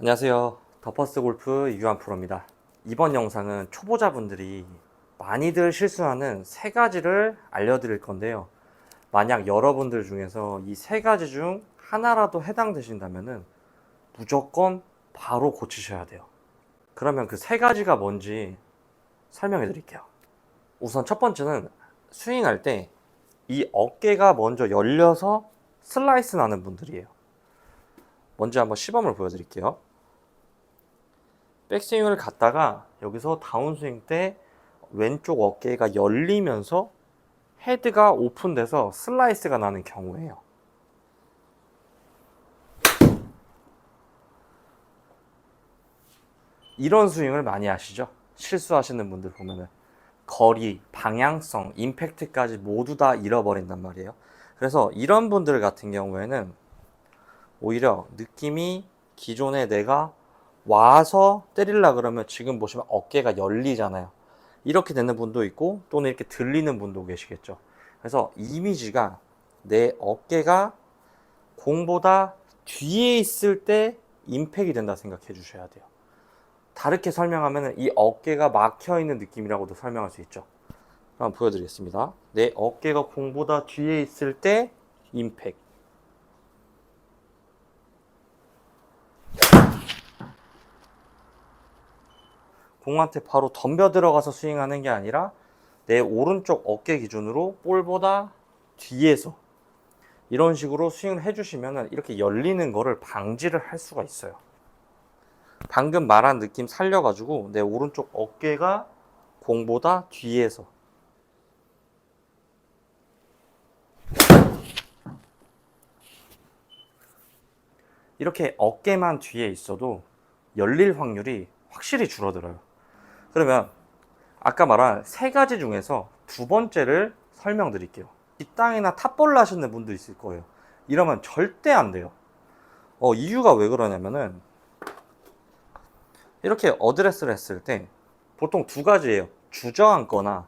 안녕하세요. 더퍼스 골프 유한 프로입니다. 이번 영상은 초보자분들이 많이들 실수하는 세 가지를 알려드릴 건데요. 만약 여러분들 중에서 이 세 가지 중 하나라도 해당되신다면 무조건 바로 고치셔야 돼요. 그러면 그 세 가지가 뭔지 설명해 드릴게요. 우선 첫 번째는 스윙할 때 이 어깨가 먼저 열려서 슬라이스 나는 분들이에요. 먼저 한번 시범을 보여드릴게요. 백스윙을 갔다가 여기서 다운스윙 때 왼쪽 어깨가 열리면서 헤드가 오픈돼서 슬라이스가 나는 경우예요. 이런 스윙을 많이 하시죠? 실수하시는 분들 보면은 거리, 방향성, 임팩트까지 모두 다 잃어버린단 말이에요. 그래서 이런 분들 같은 경우에는 오히려 느낌이 기존에 내가 와서 때릴라 그러면 지금 보시면 어깨가 열리잖아요. 이렇게 되는 분도 있고 또는 이렇게 들리는 분도 계시겠죠. 그래서 이미지가 내 어깨가 공보다 뒤에 있을 때 임팩이 된다 생각해 주셔야 돼요. 다르게 설명하면 이 어깨가 막혀 있는 느낌이라고도 설명할 수 있죠. 한번 보여드리겠습니다. 내 어깨가 공보다 뒤에 있을 때 임팩. 공한테 바로 덤벼 들어가서 스윙하는 게 아니라 내 오른쪽 어깨 기준으로 볼보다 뒤에서 이런 식으로 스윙을 해주시면 이렇게 열리는 거를 방지를 할 수가 있어요. 방금 말한 느낌 살려가지고 내 오른쪽 어깨가 공보다 뒤에서 이렇게 어깨만 뒤에 있어도 열릴 확률이 확실히 줄어들어요. 그러면 아까 말한 세 가지 중에서 두 번째를 설명드릴게요. 뒷땅이나 탑볼 하시는 분도 있을 거예요. 이러면 절대 안 돼요. 어, 이유가 왜 그러냐면은 이렇게 어드레스를 했을 때 보통 두 가지예요. 주저앉거나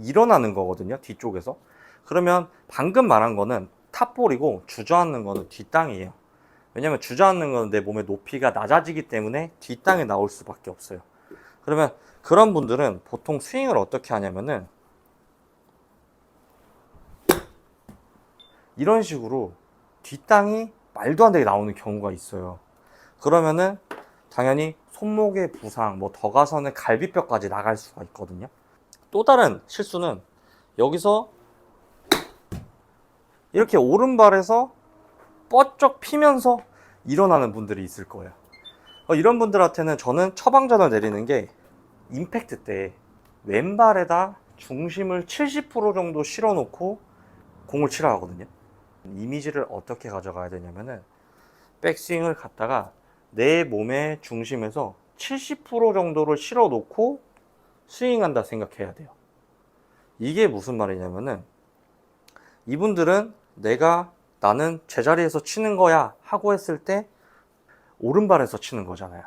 일어나는 거거든요. 뒤쪽에서. 그러면 방금 말한 거는 탑볼이고 주저앉는 거는 뒷땅이에요. 왜냐면 주저앉는 거는 내 몸의 높이가 낮아지기 때문에 뒷땅에 나올 수밖에 없어요. 그러면 그런 분들은 보통 스윙을 어떻게 하냐면은 이런 식으로 뒷땅이 말도 안 되게 나오는 경우가 있어요. 그러면은 당연히 손목의 부상, 뭐 더 가서는 갈비뼈까지 나갈 수가 있거든요. 또 다른 실수는 여기서 이렇게 오른발에서 뻗쩍 피면서 일어나는 분들이 있을 거예요. 어, 이런 분들한테는 저는 처방전을 내리는 게 임팩트 때 왼발에다 중심을 70% 정도 실어 놓고 공을 치라 하거든요. 이미지를 어떻게 가져가야 되냐면은 백스윙을 갔다가 내 몸의 중심에서 70% 정도를 실어 놓고 스윙한다 생각해야 돼요. 이게 무슨 말이냐면은 이분들은 내가 나는 제자리에서 치는 거야 하고 했을 때 오른발에서 치는 거잖아요.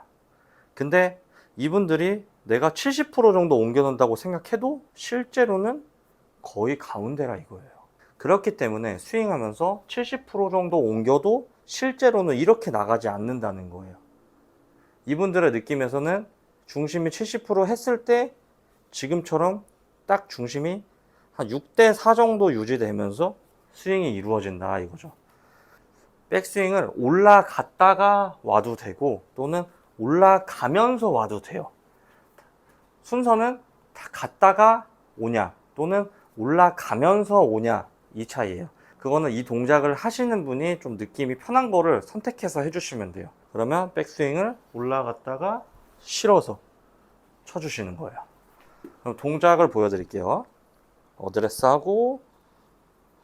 근데 이분들이 내가 70% 정도 옮겨 놓는다고 생각해도 실제로는 거의 가운데라 이거예요. 그렇기 때문에 스윙하면서 70% 정도 옮겨도 실제로는 이렇게 나가지 않는다는 거예요. 이분들의 느낌에서는 중심이 70% 했을 때 지금처럼 딱 중심이 한 6대 4 정도 유지되면서 스윙이 이루어진다 이거죠. 백스윙을 올라갔다가 와도 되고 또는 올라가면서 와도 돼요. 순서는 다 갔다가 오냐 또는 올라가면서 오냐 이 차이예요. 그거는 이 동작을 하시는 분이 좀 느낌이 편한 거를 선택해서 해주시면 돼요. 그러면 백스윙을 올라갔다가 실어서 쳐주시는 거예요. 그럼 동작을 보여드릴게요. 어드레스 하고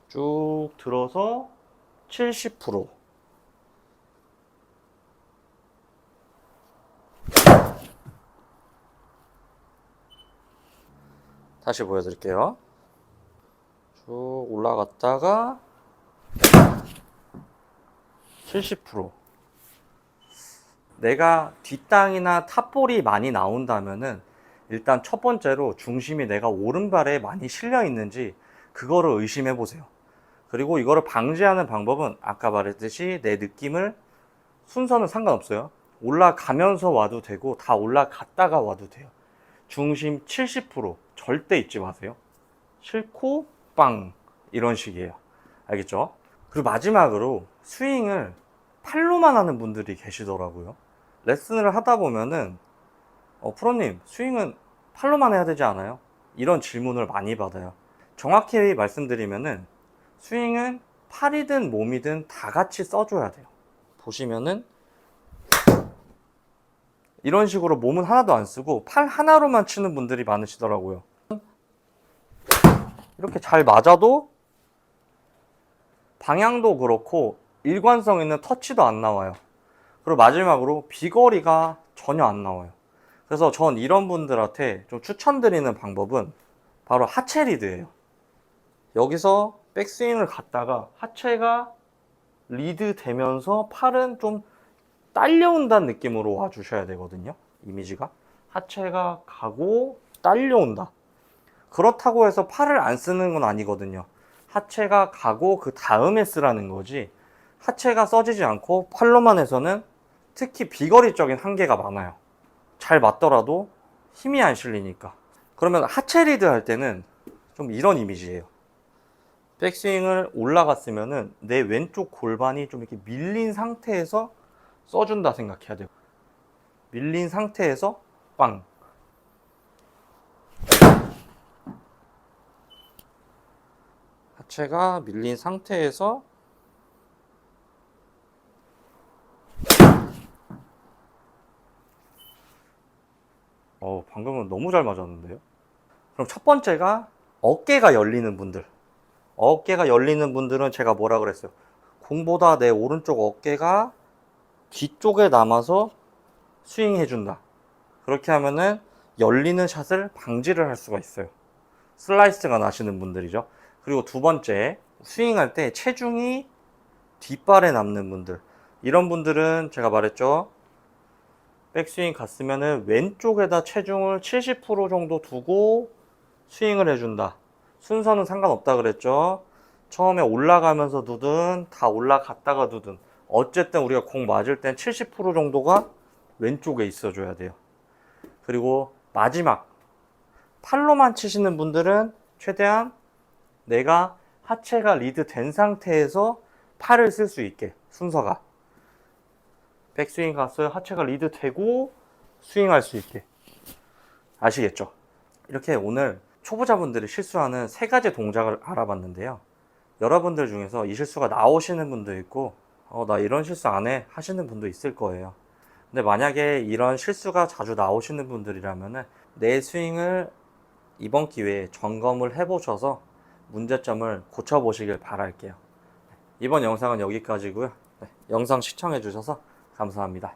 쭉 들어서 70% 다시 보여드릴게요. 쭉 올라갔다가 70% 내가 뒷땅이나 탑볼이 많이 나온다면은 일단 첫 번째로 중심이 내가 오른발에 많이 실려 있는지 그거를 의심해 보세요. 그리고 이거를 방지하는 방법은 아까 말했듯이 내 느낌을 순서는 상관없어요. 올라가면서 와도 되고 다 올라갔다가 와도 돼요. 중심 70% 절대 잊지 마세요. 싫고 빵 이런 식이에요. 알겠죠? 그리고 마지막으로 스윙을 팔로만 하는 분들이 계시더라고요. 레슨을 하다 보면은 어, 프로님 스윙은 팔로만 해야 되지 않아요? 이런 질문을 많이 받아요. 정확히 말씀드리면은 스윙은 팔이든 몸이든 다 같이 써줘야 돼요. 보시면은 이런 식으로 몸은 하나도 안 쓰고 팔 하나로만 치는 분들이 많으시더라고요. 이렇게 잘 맞아도 방향도 그렇고 일관성 있는 터치도 안 나와요. 그리고 마지막으로 비거리가 전혀 안 나와요. 그래서 전 이런 분들한테 좀 추천드리는 방법은 바로 하체 리드예요. 여기서 백스윙을 갔다가 하체가 리드 되면서 팔은 좀 딸려온다는 느낌으로 와 주셔야 되거든요. 이미지가. 하체가 가고 딸려온다. 그렇다고 해서 팔을 안 쓰는 건 아니거든요. 하체가 가고 그 다음에 쓰라는 거지. 하체가 써지지 않고 팔로만 해서는 특히 비거리적인 한계가 많아요. 잘 맞더라도 힘이 안 실리니까. 그러면 하체 리드 할 때는 좀 이런 이미지예요. 백스윙을 올라갔으면은 내 왼쪽 골반이 좀 이렇게 밀린 상태에서 써준다 생각해야 돼요. 밀린 상태에서 빵. 하체가 밀린 상태에서 어, 방금은 너무 잘 맞았는데요? 그럼 첫 번째가 어깨가 열리는 분들. 어깨가 열리는 분들은 제가 뭐라 그랬어요? 공보다 내 오른쪽 어깨가 뒤쪽에 남아서 스윙해준다. 그렇게 하면은 열리는 샷을 방지를 할 수가 있어요. 슬라이스가 나시는 분들이죠. 그리고 두 번째, 스윙할 때 체중이 뒷발에 남는 분들. 이런 분들은 제가 말했죠. 백스윙 갔으면은 왼쪽에다 체중을 70% 정도 두고 스윙을 해준다. 순서는 상관없다 그랬죠. 처음에 올라가면서 두든 다 올라갔다가 두든 어쨌든 우리가 공 맞을 땐 70% 정도가 왼쪽에 있어줘야 돼요. 그리고 마지막 팔로만 치시는 분들은 최대한 내가 하체가 리드 된 상태에서 팔을 쓸 수 있게 순서가 백스윙 갔어요. 하체가 리드 되고 스윙할 수 있게 아시겠죠? 이렇게 오늘 초보자분들이 실수하는 세 가지 동작을 알아봤는데요. 여러분들 중에서 이 실수가 나오시는 분도 있고, 어, 나 이런 실수 안 해 하시는 분도 있을 거예요. 근데 만약에 이런 실수가 자주 나오시는 분들이라면은 내 스윙을 이번 기회에 점검을 해보셔서 문제점을 고쳐보시길 바랄게요. 이번 영상은 여기까지고요. 네, 영상 시청해주셔서 감사합니다.